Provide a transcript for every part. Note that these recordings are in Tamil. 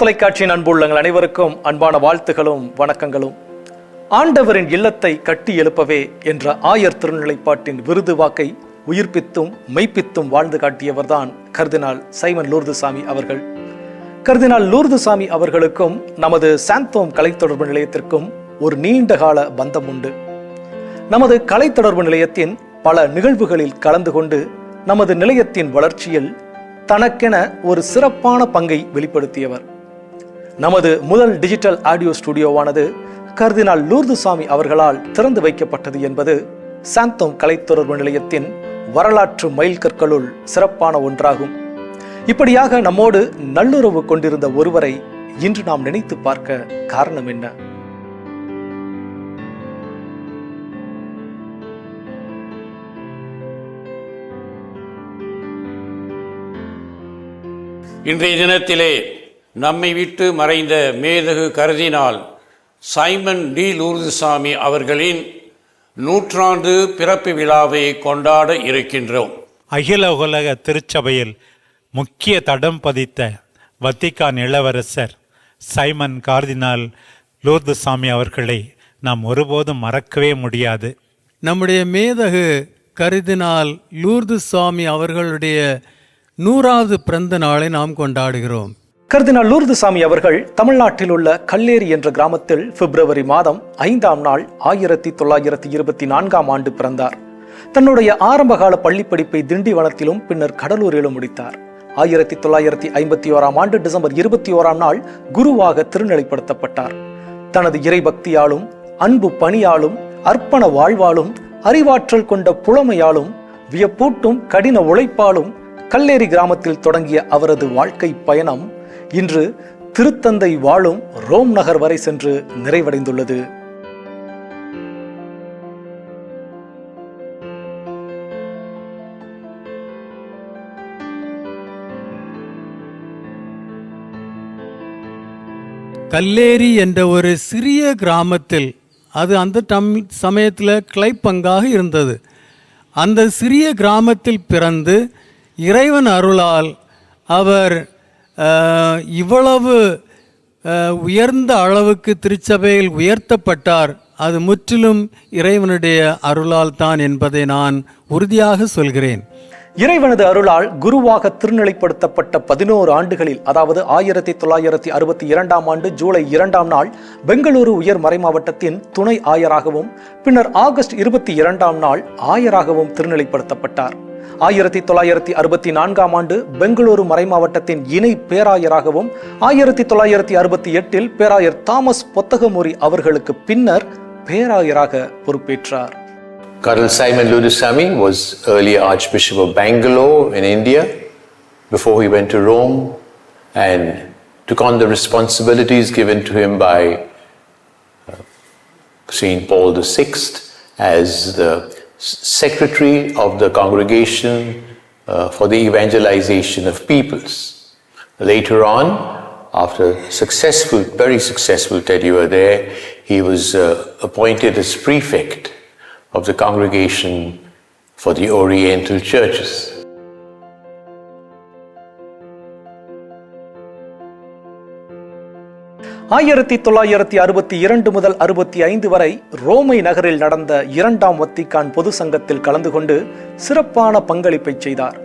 மாதா தொலைக்காட்சியின் அன்புள்ளங்கள் அனைவருக்கும் அன்பான வாழ்த்துகளும் வணக்கங்களும். ஆண்டவரின் இல்லத்தை கட்டி எழுப்பவே என்ற ஆயர் திருநிலைப்பாட்டின் விருது வாக்கை உயிர்ப்பித்தும் மெய்ப்பித்தும் வாழ்ந்து காட்டியவர்தான் கர்தினால் சைமன் லூர்துசாமி அவர்கள். கர்தினால் லூர்துசாமி அவர்களுக்கும் நமது சாந்தோம் கலை தொடர்பு நிலையத்திற்கும் ஒரு நீண்ட கால பந்தம் உண்டு. நமது கலை தொடர்பு நிலையத்தின் பல நிகழ்வுகளில் கலந்து கொண்டு நமது நிலையத்தின் வளர்ச்சியில் தனக்கென ஒரு சிறப்பான பங்கை வெளிப்படுத்தியவர். நமது முதல் டிஜிட்டல் ஆடியோ ஸ்டுடியோவானது கர்தினால் லூர்துசாமி அவர்களால் திறந்து வைக்கப்பட்டது என்பது சாந்தோம் கலை தொடர்பு நிலையத்தின் வரலாற்று மைல்கற்களுள் சிறப்பான ஒன்றாகும். இப்படியாக நம்மோடு நல்லுறவு கொண்டிருந்த ஒருவரை இன்று நாம் நினைத்து பார்க்க காரணம் என்ன? இன்றைய தினத்திலே நம்மை விட்டு மறைந்த மேதகு கருதினால் சைமன் டி. லூர்துசாமி அவர்களின் நூற்றாண்டு பிறப்பு விழாவை கொண்டாட இருக்கின்றோம். அகில உலக திருச்சபையில் முக்கிய தடம் பதித்த வத்திக்கான் இளவரசர் சைமன் கார்தினால் லூர்துசாமி அவர்களை நாம் ஒருபோதும் மறக்கவே முடியாது. நம்முடைய மேதகு கருதினால் லூர்து சுவாமி அவர்களுடைய நூறாவது பிறந்த நாளை நாம் கொண்டாடுகிறோம். கர்தினால் லூர்துசாமி அவர்கள் தமிழ்நாட்டில் உள்ள கல்லேரி என்ற கிராமத்தில் பிப்ரவரி மாதம் ஐந்தாம் நாள் ஆயிரத்தி தொள்ளாயிரத்தி இருபத்தி நான்காம் ஆண்டு பிறந்தார். தன்னுடைய ஆரம்பகால பள்ளிப்படிப்பை திண்டிவனத்திலும் பின்னர் கடலூரிலும் முடித்தார். ஆயிரத்தி தொள்ளாயிரத்தி ஐம்பத்தி ஓராம் ஆண்டு டிசம்பர் இருபத்தி ஓராம் நாள் குருவாக திருநிலைப்படுத்தப்பட்டார். தனது இறைபக்தியாலும் அன்பு பணியாலும் அர்ப்பண வாழ்வாலும் அறிவாற்றல் கொண்ட புலமையாலும் வியப்பூட்டும் கடின உழைப்பாலும் கல்லேரி கிராமத்தில் தொடங்கிய அவரது வாழ்க்கை பயணம் இன்று திருத்தந்தை வாழும் ரோம் நகர் வரை சென்று நிறைவடைந்துள்ளது. கல்லேரி என்ற ஒரு சிறிய கிராமத்தில் அது அந்த டம் சமயத்தில் கிளைப்பங்காக இருந்தது. அந்த சிறிய கிராமத்தில் பிறந்து இறைவன் அருளால் அவர் இவ்வளவு உயர்ந்த அளவுக்கு திருச்சபையில் உயர்த்தப்பட்டார். அது முற்றிலும் இறைவனுடைய அருளால் தான் என்பதை நான் உறுதியாக சொல்கிறேன். இறைவனது அருளால் குருவாக திருநிலைப்படுத்தப்பட்ட பதினோரு ஆண்டுகளில் அதாவது ஆயிரத்தி தொள்ளாயிரத்தி அறுபத்தி இரண்டாம் ஆண்டு ஜூலை இரண்டாம் நாள் பெங்களூரு உயர் மறைமாவட்டத்தின் துணை ஆயராகவும் பின்னர் ஆகஸ்ட் இருபத்தி இரண்டாம் நாள் ஆயராகவும் திருநிலைப்படுத்தப்பட்டார். ஆயிரத்தி தொள்ளாயிரத்தி அறுபத்தி நான்காம் ஆண்டு பெங்களூரு மறை மாவட்டத்தின் இணை பேராயராகவும் ஆயிரத்தி தொள்ளாயிரத்தி அறுபத்தி எட்டில் பேராயர் தாமஸ் பொத்தகமோரி அவர்களுக்கு பின்னர் பேராயராக பொறுப்பேற்றார் cardinal Simon Lourdusamy was early archbishop of Bangalore in India before he went to Rome and took on the responsibilities given to him by St. Paul VI as the secretary of the congregation uh, for the evangelization of peoples. Later on, after successful, very successful tenure there, he was uh, appointed as prefect of the congregation for the Oriental churches. ஆயிரத்தி தொள்ளாயிரத்தி அறுபத்தி இரண்டு முதல் அறுபத்தி ஐந்து வரை ரோமை நகரில் நடந்த இரண்டாம் வத்திக்கான் பொது சங்கத்தில் கலந்து கொண்டு சிறப்பான பங்களிப்பை செய்தார்.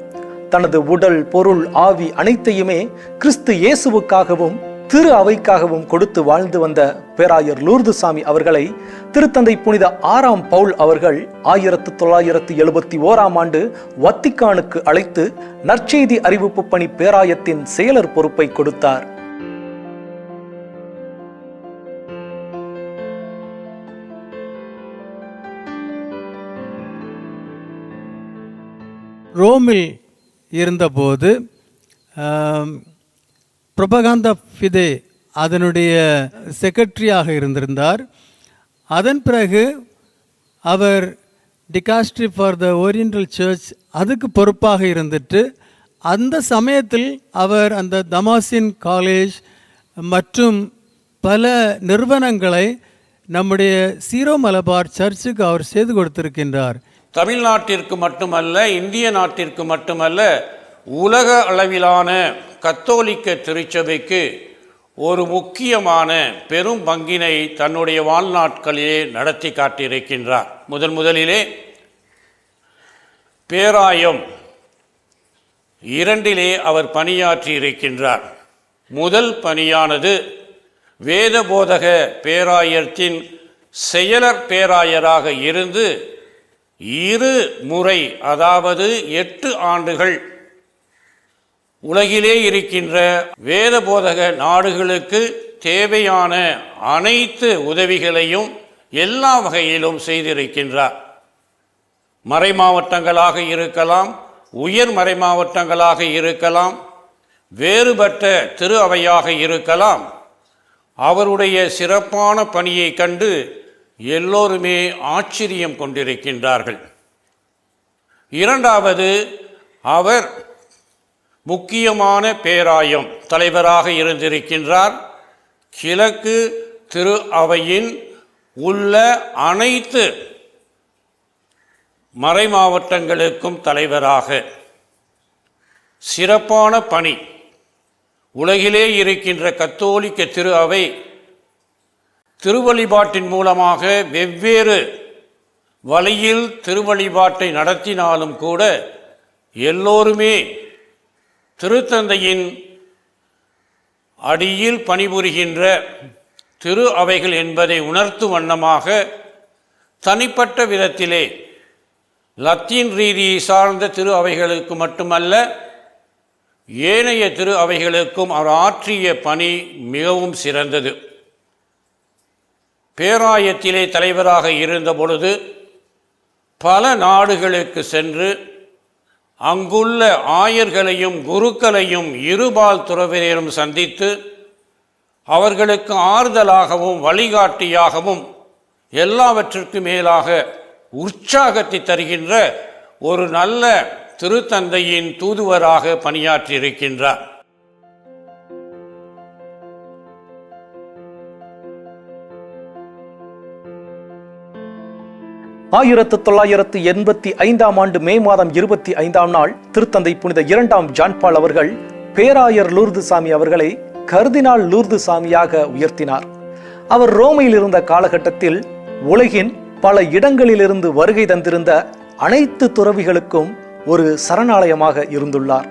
தனது உடல் பொருள் ஆவி அனைத்தையுமே கிறிஸ்து இயேசுவுக்காகவும் திரு அவைக்காகவும் கொடுத்து வாழ்ந்து வந்த பேராயர் லூர்துசாமி அவர்களை திருத்தந்தை புனித ஆறாம் பவுல் அவர்கள் ஆயிரத்து தொள்ளாயிரத்து எழுபத்தி ஓராம் ஆண்டு வத்திக்கானுக்கு அழைத்து நற்செய்தி அறிவிப்பு பணி பேராயத்தின் செயலர் பொறுப்பை கொடுத்தார். ரோமில் இருந்தபோது ஆம், பிரபகாந்தா ஃபிதே அதனுடைய செக்ரட்டரியாக இருந்திருந்தார். அதன் பிறகு அவர் dicastery for the oriental church அதுக்கு பொறுப்பாக இருந்துட்டு அந்த சமயத்தில் அவர் அந்த தமாசின் காலேஜ் மற்றும் பல நிறுவனங்களை நம்முடைய சீரோ மலபார் சர்ச்சுக்கு அவர் செய்து கொடுத்திருக்கின்றார். தமிழ்நாட்டிற்கு மட்டுமல்ல இந்திய நாட்டிற்கு மட்டுமல்ல உலக அளவிலான கத்தோலிக்க திருச்சபைக்கு ஒரு முக்கியமான பெரும் பங்கினை தன்னுடைய வாழ்நாட்களிலே நடத்தி காட்டியிருக்கின்றார். முதன் முதலிலே பேராயம் இரண்டிலே அவர் பணியாற்றி இருக்கின்றார் முதல் பணியானது வேதபோதக பேராயத்தின் செயலர் பேராயராக இருந்து இரு முறை அதாவது எட்டு ஆண்டுகள் உலகிலே இருக்கின்ற வேதபோதக நாடுகளுக்கு தேவையான அனைத்து உதவிகளையும் எல்லா வகையிலும் செய்திருக்கின்றார். மறைமாவட்டங்களாக இருக்கலாம் உயர் மறைமாவட்டங்களாக இருக்கலாம் வேறுபட்ட திரு அவையாக இருக்கலாம். அவருடைய சிறப்பான பணியை கண்டு எல்லோருமே ஆச்சரியம் கொண்டிருக்கின்றார்கள். இரண்டாவது அவர் முக்கியமான பேராயம் தலைவராக இருந்திருக்கின்றார். கிழக்கு திரு அவையின் உள்ள அனைத்து மறைமாவட்டங்களுக்கும் தலைவராக. சிறப்பான பணி. உலகிலே இருக்கின்ற கத்தோலிக்க திரு அவை திருவழிபாட்டின் மூலமாக வெவ்வேறு வழியில் திருவழிபாட்டை நடத்தினாலும் கூட எல்லோருமே திருத்தந்தையின் அடியில் பணிபுரிகின்ற திரு அவைகள் என்பதை உணர்த்தும் வண்ணமாக தனிப்பட்ட விதத்திலே லத்தீன் ரீதியை சார்ந்த திரு அவைகளுக்கு மட்டுமல்ல ஏனைய திரு அவைகளுக்கும் அவர் ஆற்றிய பணி மிகவும் சிறந்தது. பேராயத்திலே தலைவராக இருந்த பொழுது பல நாடுகளுக்கு சென்று அங்குள்ள ஆயர்களையும் குருக்களையும் இருபால் துறவினரும் சந்தித்து அவர்களுக்கு ஆறுதலாகவும் வழிகாட்டியாகவும் எல்லாவற்றிற்கும் மேலாக உற்சாகத்தை தருகின்ற ஒரு நல்ல திருத்தந்தையின் தூதுவராக பணியாற்றியிருக்கின்றார். ஆயிரத்து தொள்ளாயிரத்து எண்பத்தி ஐந்தாம் ஆண்டு மே மாதம் இருபத்தி ஐந்தாம் நாள் திருத்தந்தை புனித இரண்டாம் ஜான்பால் அவர்கள் பேராயர் லூர்துசாமி அவர்களை கர்தினால் லூர்துசாமியாக உயர்த்தினார். அவர் ரோமையில் இருந்த காலகட்டத்தில் உலகின் பல இடங்களிலிருந்து வருகை தந்திருந்த அனைத்து துறவிகளுக்கும் ஒரு சரணாலயமாக இருந்துள்ளார்.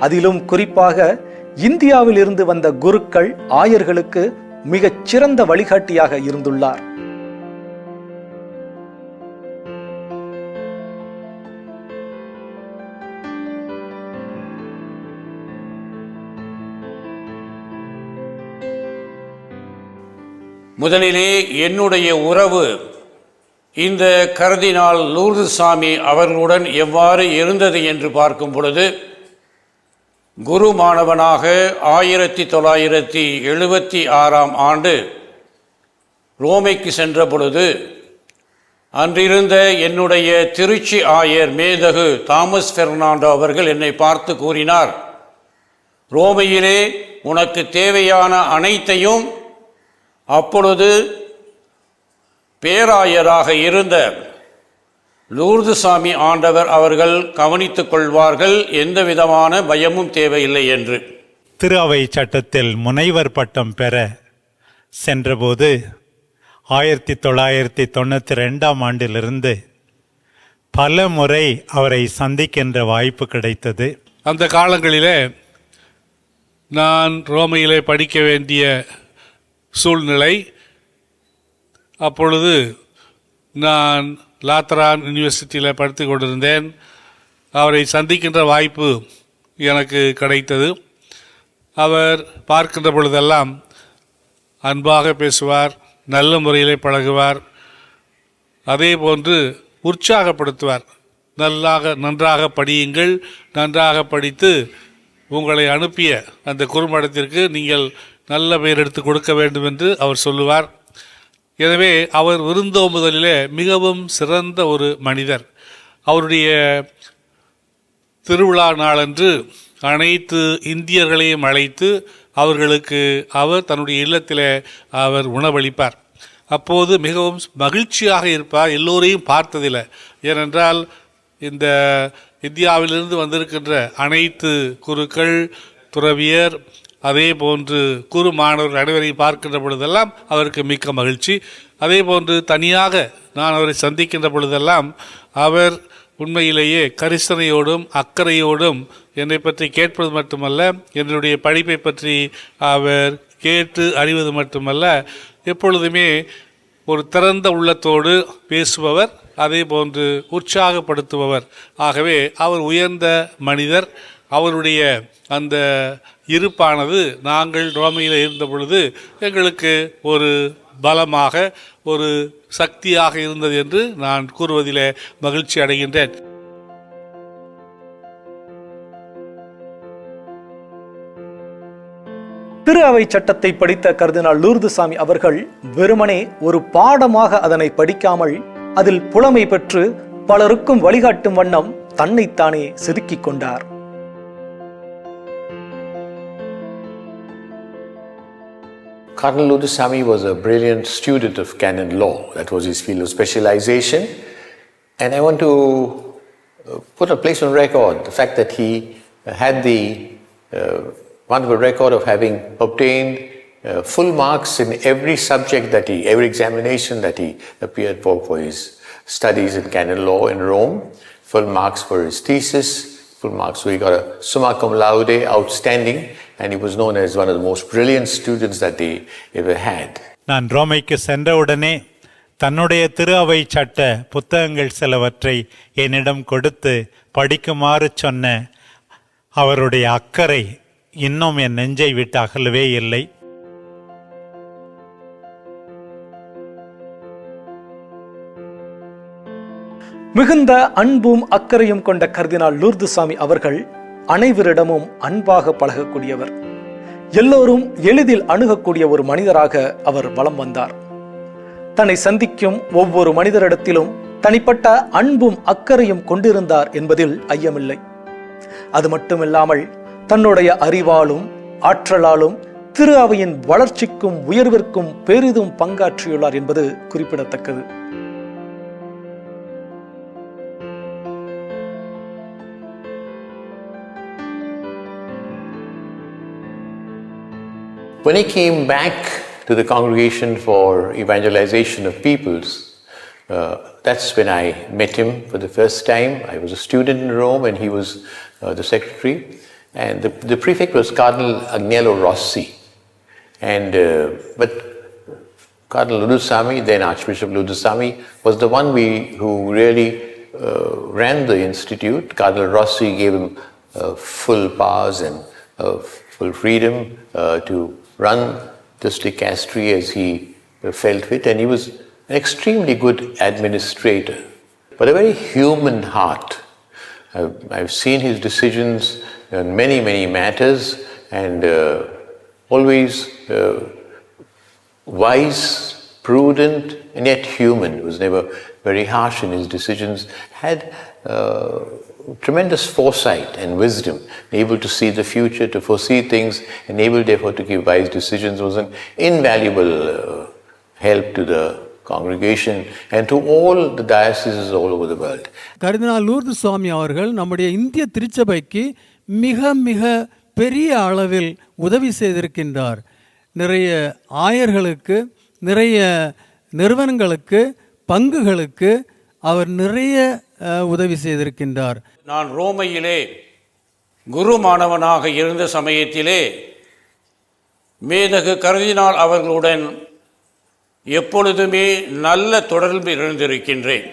அதிலும் குறிப்பாக இந்தியாவில் இருந்து வந்த குருக்கள் ஆயர்களுக்கு மிகச் சிறந்த வழிகாட்டியாக இருந்துள்ளார். முதலிலே என்னுடைய உறவு இந்த கர்தினால் லூர்துசாமி அவர்களுடன் எவ்வாறு இருந்தது என்று பார்க்கும் பொழுது குரு மாணவனாக ஆயிரத்தி தொள்ளாயிரத்தி எழுபத்தி ஆறாம் ஆண்டு ரோமைக்கு சென்ற பொழுது அன்றிருந்த என்னுடைய திருச்சி ஆயர் மேதகு தாமஸ் பெர்னாண்டோ அவர்கள் என்னை பார்த்து கூறினார் ரோமையிலே உனக்கு தேவையான அனைத்தையும் அப்பொழுது பேராயராக இருந்த லூர்துசாமி ஆண்டவர் அவர்கள் கவனித்துக் கொள்வார்கள் எந்த விதமான பயமும் தேவையில்லை என்று. திரு அவை சட்டத்தில் முனைவர் பட்டம் பெற சென்றபோது ஆயிரத்தி தொள்ளாயிரத்தி தொண்ணூற்றி ரெண்டாம் ஆண்டிலிருந்து பல முறை அவரை சந்திக்கின்ற வாய்ப்பு கிடைத்தது. அந்த காலங்களிலே நான் ரோமையிலே படிக்க வேண்டிய சூழ்நிலை. அப்பொழுது நான் லாத்ரான் யூனிவர்சிட்டியில் படித்து கொண்டிருந்தேன். அவரை சந்திக்கின்ற வாய்ப்பு எனக்கு கிடைத்தது. அவர் பார்க்கின்ற பொழுதெல்லாம் அன்பாக பேசுவார் நல்ல முறையிலே பழகுவார் அதே போன்று உற்சாகப்படுத்துவார். நல்லாக நன்றாக படியுங்கள் நன்றாக படித்து உங்களை அனுப்பிய அந்த குறும்படத்திற்கு நீங்கள் நல்ல பெயர் எடுத்து கொடுக்க வேண்டும் என்று அவர் சொல்லுவார். எனவே அவர் விருந்தோம்புதலிலே மிகவும் சிறந்த ஒரு மனிதர். அவருடைய திருவிழா நாளன்று அனைத்து இந்தியர்களையும் அழைத்து அவர்களுக்கு அவர் தன்னுடைய இல்லத்தில் அவர் உணவளிப்பார். அப்போது மிகவும் மகிழ்ச்சியாக இருப்பார் எல்லோரையும் பார்த்ததில்லை ஏனென்றால் இந்த இந்தியாவிலிருந்து வந்திருக்கின்ற அனைத்து குருக்கள் துறவியர் அதே போன்று குறு மாணவர் அனைவரை பார்க்கின்ற பொழுதெல்லாம் அவருக்கு மிக்க மகிழ்ச்சி. அதே போன்று தனியாக நான் அவரை சந்திக்கின்ற பொழுதெல்லாம் அவர் உண்மையிலேயே கரிசனையோடும் அக்கறையோடும் என்னை பற்றி கேட்பது மட்டுமல்ல என்னுடைய படிப்பை பற்றி அவர் கேட்டு அறிவது மட்டுமல்ல எப்பொழுதுமே ஒரு திறந்த உள்ளத்தோடு பேசுபவர் அதே போன்று உற்சாகப்படுத்துபவர். ஆகவே அவர் உயர்ந்த மனிதர் அவருடைய அந்த இருப்பானது நாங்கள் ரோமையில் இருந்த பொழுது எங்களுக்கு ஒரு பலமாக ஒரு சக்தியாக இருந்தது என்று நான் கூறுவதிலே மகிழ்ச்சி அடைகின்றேன். திரு அவை சட்டத்தை படித்த கர்தினால் லூர்துசாமி அவர்கள் வெறுமனே ஒரு பாடமாக அதனை படிக்காமல் அதில் புலமை பெற்று பலருக்கும் வழிகாட்டும் வண்ணம் தன்னைத்தானே செதுக்கிக் கொண்டார். Cardinal Ludusami was a brilliant student of canon law. That was his field of specialization. And I want to uh, put a place on record the fact that he had the uh, wonderful record of having obtained uh, full marks in every subject that he, every examination that he appeared for, for his studies in canon law in Rome, full marks for his thesis, full marks. So he got a summa cum laude, outstanding, and he was known as one of the most brilliant students that they ever had. நான் ரோமைக்கு சென்றவுடனே தன்னுடைய திரு அவை சட்ட புத்தகங்கள் சிலவற்றை என்னிடம் கொடுத்து படிக்குமாறு சொன்ன அவருடைய அக்கறை இன்னும் என் நெஞ்சை விட்டு அகலவே இல்லை மிகுந்த அன்பும் அக்கறையும் கொண்ட கர்தினால் லூர்துசாமி அவர்கள் அனைவரிடமும் அன்பாக பழகக்கூடியவர். எல்லோரும் எளிதில் அணுகக்கூடிய ஒரு மனிதராக அவர் வலம் வந்தார். தன்னை சந்திக்கும் ஒவ்வொரு மனிதரிடத்திலும் தனிப்பட்ட அன்பும் அக்கறையும் கொண்டிருந்தார் என்பதில் ஐயமில்லை. அது மட்டுமில்லாமல் தன்னுடைய அறிவாலும் ஆற்றலாலும் திரு அவையின் வளர்ச்சிக்கும் உயர்விற்கும் பெரிதும் பங்காற்றியுள்ளார் என்பது குறிப்பிடத்தக்கது. When he came back to the congregation for evangelization of peoples, uh, that's when I met him for the first time. I was a student in Rome and he was uh, the secretary. And the, the prefect was Cardinal Agnello Rossi. And, uh, but Cardinal Ludusami, then Archbishop Ludusami, was the one we, who really uh, ran the institute. Cardinal Rossi gave him uh, full powers and uh, full freedom to run this dicastery as he uh, felt fit, and he was an extremely good administrator, but a very human heart. I've, I've seen his decisions on many, many matters, and uh, always uh, wise, prudent, and yet human. He was never very harsh in his decisions. Had uh, tremendous foresight and wisdom, able to see the future, to foresee things, and able therefore to give wise decisions. Was an invaluable uh, help to the congregation and to all the dioceses all over the world. கர்தினால் Lourdu Swamy அவர்கள் நம்முடைய இந்திய திருச்சபைக்கு மிக மிக பெரிய அளவில் உதவி செய்திருக்கின்றார் நிறைய ஆயர்களுக்கு நிறைய நிறுவனங்களுக்கு பங்குகளுக்கு அவர் நிறைய உதவி செய்திருக்கின்றார். நான் ரோமையிலே குரு மாணவனாக இருந்த சமயத்திலே மேதகு கருதினால் அவர்களுடன் எப்பொழுதுமே நல்ல தொடர்பில் இருந்திருக்கின்றேன்.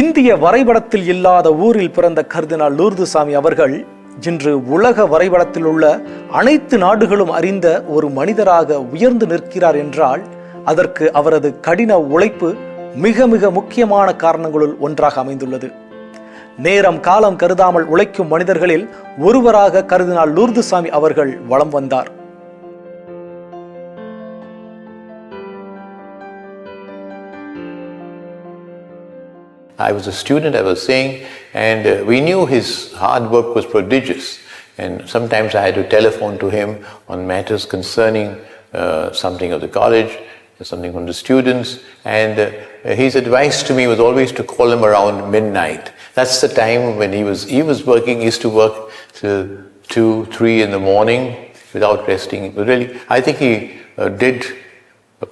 இந்திய வரைபடத்தில் இல்லாத ஊரில் பிறந்த கர்தினால் லூர்துசாமி அவர்கள் இன்று உலக வரைபடத்தில் உள்ள அனைத்து நாடுகளும் அறிந்த ஒரு மனிதராக உயர்ந்து நிற்கிறார் என்றால் அதற்கு அவரது கடின உழைப்பு மிக மிக முக்கியமான காரணங்களுள் ஒன்றாக அமைந்துள்ளது. நேரம் காலம் கருதாமல் உழைக்கும் மனிதர்களில் ஒருவராக கருதினால் லூர்துசாமி அவர்கள் வலம் வந்தார். I was a student, I was saying, and uh, we knew his hard work was prodigious. And sometimes I had to telephone to him on matters concerning uh, something of the college. something from the students, and uh, his advice to me was always to call him around midnight. That's the time when he was he was working. He used to work till two, three in the morning without resting. But really, I think he uh, did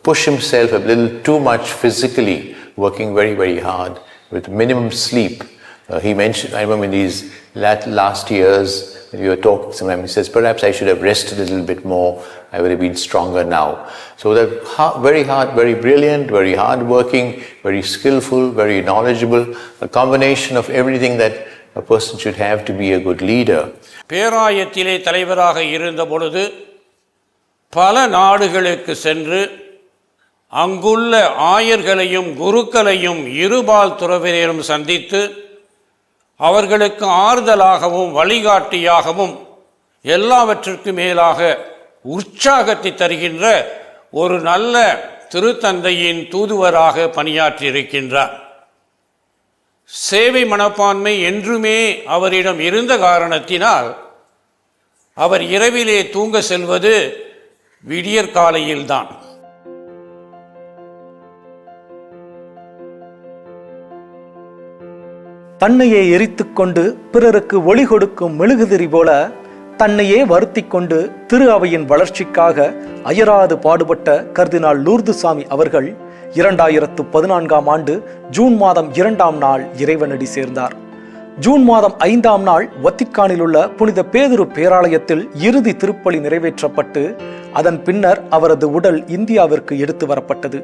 push himself a little too much physically, working very, very hard with minimum sleep. Uh, he mentioned, I remember in these lat- last years, when we were talking, sometimes he says, perhaps I should have rested a little bit more. I would have been stronger now. So that ha- very hard, very brilliant, very hardworking, very skillful, very knowledgeable, a combination of everything that a person should have to be a good leader. பேராயத்திலே தலைவராக இருந்த பொழுது பல நாடுகளுக்கு சென்று அங்குள்ள ஆயர்களையும் குருக்களையும் இருபால் துறவினரும் சந்தித்து அவர்களுக்கு ஆறுதலாகவும் வழிகாட்டியாகவும் எல்லாவற்றிற்கும் மேலாக உற்சாகத்தை தருகின்ற ஒரு நல்ல திருத்தந்தையின் தூதுவராக பணியாற்றியிருக்கின்றார். சேவை மனப்பான்மை என்றுமே அவரிடம் இருந்த காரணத்தினால் அவர் இரவிலே தூங்க செல்வது விடியற்காலையில்தான். தன்னையே எரித்து கொண்டு பிறருக்கு ஒளி கொடுக்கும் மெழுகுதிரி போல தன்னையே வருத்தி கொண்டு திரு அவையின் வளர்ச்சிக்காக அயராது பாடுபட்ட கர்தினால் லூர்துசாமி அவர்கள் இரண்டாயிரத்து பதினான்காம் ஆண்டு ஜூன் மாதம் இரண்டாம் நாள் இறைவனடி சேர்ந்தார். ஜூன் மாதம் ஐந்தாம் நாள் வத்திக்கானில் உள்ள புனித பேதுரு பேராலயத்தில் இறுதி திருப்பலி நிறைவேற்றப்பட்டு அதன் பின்னர் அவரது உடல் இந்தியாவிற்கு எடுத்து வரப்பட்டது.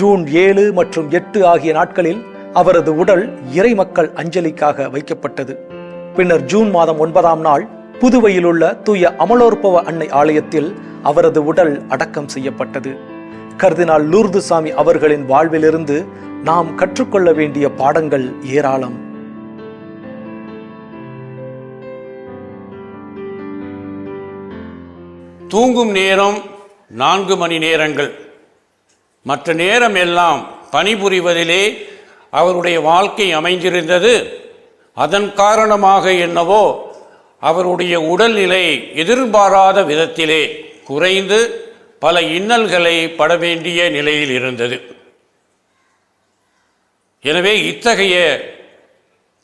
ஜூன் ஏழு மற்றும் எட்டு ஆகிய நாட்களில் அவரது உடல் இறை மக்கள் அஞ்சலிக்காக வைக்கப்பட்டது. பின்னர் ஜூன் மாதம் ஒன்பதாம் நாள் புதுவையில் உள்ள தூய அமலோற்பவ அன்னை ஆலயத்தில் அவரது உடல் அடக்கம் செய்யப்பட்டது. கர்தினால் லூர்துசாமி அவர்களின் வாழ்விலிருந்து நாம் கற்றுக்கொள்ள வேண்டிய பாடங்கள் ஏராளம். தூங்கும் நேரம் நான்கு மணி நேரங்கள். மற்ற நேரம் எல்லாம் பணிபுரிவதிலே அவருடைய வாழ்க்கை அமைந்திருந்தது. அதன் காரணமாக என்னவோ அவருடைய உடல்நிலை எதிர்பாராத விதத்திலே குறைந்து பல இன்னல்களை பட வேண்டிய நிலையில் இருந்தது. எனவே இத்தகைய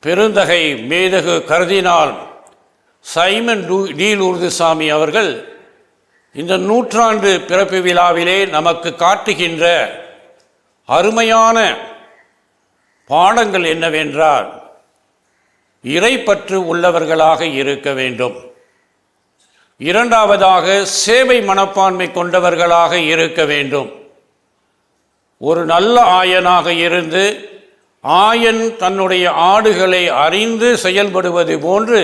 பெருந்தகை மேதகு கருதினால் சைமன் டூ- டி அவர்கள் இந்த நூற்றாண்டு பிறப்பு விழாவிலே நமக்கு காட்டுகின்ற அருமையான பாடங்கள் என்னவென்றால் இறைப்பற்று உள்ளவர்களாக இருக்க வேண்டும். இரண்டாவதாக சேவை மனப்பான்மை கொண்டவர்களாக இருக்க வேண்டும். ஒரு நல்ல ஆயனாக இருந்து ஆயன் தன்னுடைய ஆடுகளை அறிந்து செயல்படுவது போன்று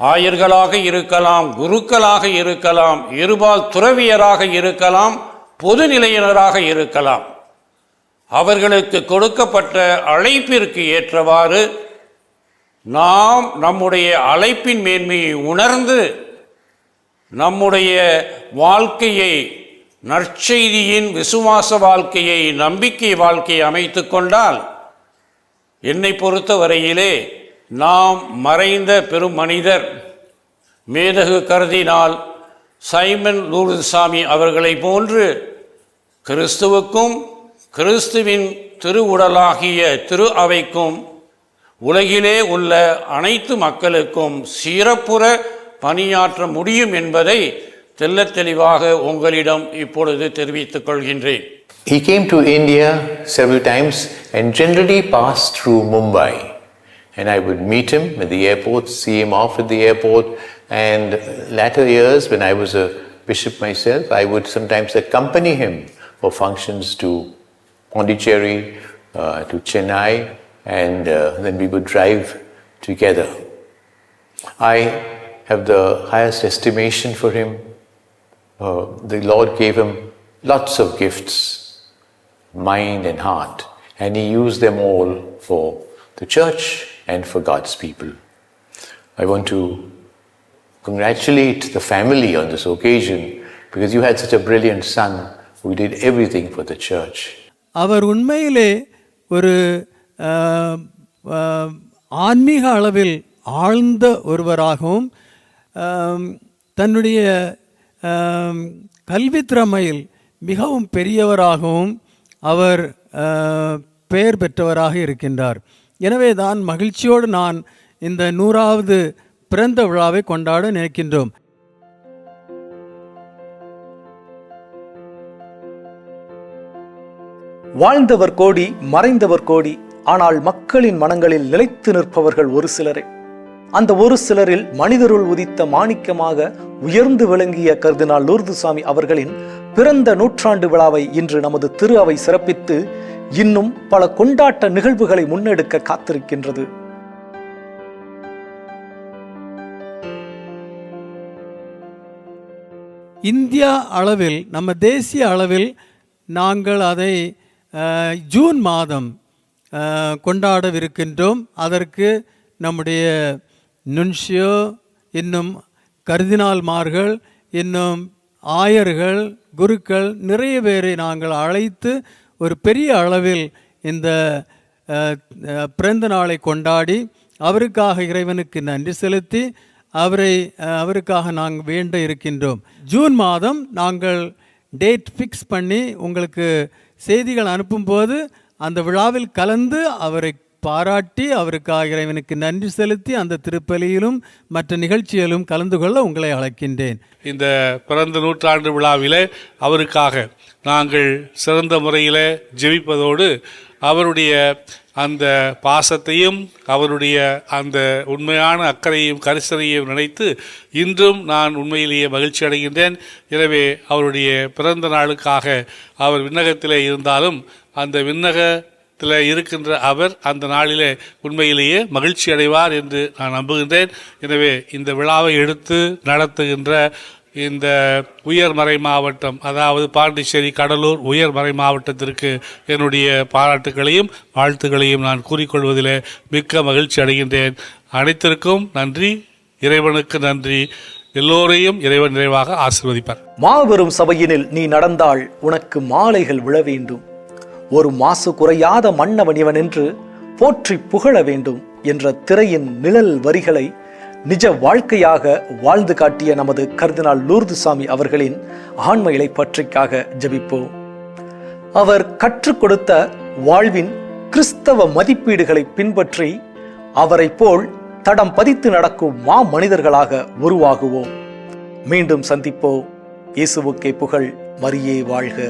ஆயர்களாக இருக்கலாம் குருக்களாக இருக்கலாம் இருபால் துறவியராக இருக்கலாம் பொதுநிலையினராக இருக்கலாம். அவர்களுக்கு கொடுக்கப்பட்ட அழைப்பிற்கு ஏற்றவாறு நாம் நம்முடைய அழைப்பின் மேன்மையை உணர்ந்து நம்முடைய வாழ்க்கையை நற்செய்தியின் விசுவாச வாழ்க்கையை நம்பிக்கை வாழ்க்கையை அமைத்து கொண்டால் என்னை பொறுத்தவரையிலே நாம் மறைந்த பெரும் மனிதர் மேதகு கருதினால் சைமன் லூர்துசாமி அவர்களை போன்று கிறிஸ்துவுக்கும் கிறிஸ்துவின் திருவுடலாகிய திரு அவைக்கும் உலகிலே உள்ள அனைத்து மக்களுக்கும் சிறப்புற பணியாற்ற முடியும் என்பதை தெள்ளத் தெளிவாக உங்களிடம் இப்பொழுது தெரிவித்துக் கொள்கின்றேன் He came to India several times and generally passed through Mumbai. And I would meet him at the airport, see him off at the airport. And latter years, when I was a bishop myself, I would sometimes accompany him for functions to Pondicherry, uh, to Chennai, and uh, then we would drive together. I have the highest estimation for him. Uh, the Lord gave him lots of gifts, mind and heart, and he used them all for the church and for God's people. I want to congratulate the family on this occasion because you had such a brilliant son who did everything for the church. அவர் உண்மையிலே ஒரு ஆன்மீக அளவில் ஆழ்ந்த ஒருவராகவும் தன்னுடைய கல்வி திறமையில் மிகவும் பெரியவராகவும் அவர் பெயர் பெற்றவராக இருக்கின்றார். எனவே தான் மகிழ்ச்சியோடு நான் இந்த நூறாவது பிறந்த விழாவை கொண்டாட நினைக்கின்றோம். வாழ்ந்தவர் கோடி மறைந்தவர் கோடி ஆனால் மக்களின் மனங்களில் நிலைத்து நிற்பவர்கள் ஒரு சிலரே. அந்த ஒரு சிலரில் மனிதருள் உதித்த மாணிக்கமாக உயர்ந்து விளங்கிய கர்தினால் லூர்துசாமி அவர்களின் பிறந்த நூற்றாண்டு விழாவை இன்று நமது திரு அவை சிறப்பித்து இன்னும் பல கொண்டாட்ட நிகழ்வுகளை முன்னெடுக்க காத்திருக்கின்றது. இந்தியா அளவில் நம்ம தேசிய அளவில் நாங்கள் அதை ஜூன் மாதம் கொண்டாடவிருக்கின்றோம். அதற்கு நம்முடைய நுன்ஷியோ இன்னும் கர்தினால்மார்கள் இன்னும் ஆயர்கள் குருக்கள் நிறைய பேரை நாங்கள் அழைத்து ஒரு பெரிய அளவில் இந்த பிறந்த நாளை கொண்டாடி அவருக்காக இறைவனுக்கு நன்றி செலுத்தி அவரை அவருக்காக நாங்கள் வேண்ட இருக்கின்றோம். ஜூன் மாதம் நாங்கள் டேட் ஃபிக்ஸ் பண்ணி உங்களுக்கு செய்திகள் அனுப்பும்போது அந்த விழாவில் கலந்து அவரை பாராட்டி அவருக்காக இறைவனுக்கு நன்றி செலுத்தி அந்த திருப்பலியிலும் மற்ற நிகழ்ச்சியிலும் கலந்து கொள்ள உங்களை அழைக்கின்றேன். இந்த பிறந்த நூற்றாண்டு விழாவிலே அவருக்காக நாங்கள் சிறந்த முறையில் ஜெபிப்பதோடு அவருடைய அந்த பாசத்தையும் அவருடைய அந்த உண்மையான அக்கறையும் கரிசனையும் நினைத்து இன்றும் நான் உண்மையிலேயே மகிழ்ச்சி அடைகின்றேன். எனவே அவருடைய பிறந்த நாளுக்காக அவர் விண்ணகத்திலே இருந்தாலும் அந்த விண்ணகத்தில் இருக்கின்ற அவர் அந்த நாளிலே உண்மையிலேயே மகிழ்ச்சி அடைவார் என்று நான் நம்புகின்றேன். எனவே இந்த விழாவை எடுத்து நடத்துகின்ற இந்த உயர்மறை மாவட்டம் அதாவது பாண்டிச்சேரி கடலூர் உயர்மறை மாவட்டத்திற்கு என்னுடைய பாராட்டுகளையும் வாழ்த்துக்களையும் நான் கூறிக்கொள்வதிலே மிக்க மகிழ்ச்சி அடைகின்றேன். அனைத்திற்கும் நன்றி. இறைவனுக்கு நன்றி. எல்லோரையும் இறைவன் நிறைவாக ஆசிர்வதிப்பார். மாபெரும் சபையினில் நீ நடந்தால் உனக்கு மாலைகள் விழ வேண்டும். ஒரு மாசு குறையாத மன்னவன் இவன் என்று போற்றி புகழ வேண்டும் என்ற திரையின் நிழல் வரிகளை நிஜ வாழ்க்கையாக வாழ்ந்து காட்டிய நமது கர்தினால் லூர்துசாமி அவர்களின் ஆண்மை பற்றிக்காக ஜெபிப்போம். அவர் கற்றுக் கொடுத்த வாழ்வின் கிறிஸ்தவ மதிப்பீடுகளை பின்பற்றி அவரைப் போல் தடம் பதித்து நடக்கும் மா மனிதர்களாக உருவாகுவோம். மீண்டும் சந்திப்போம். இயேசுவுக்கே புகழ். மரியே வாழ்க.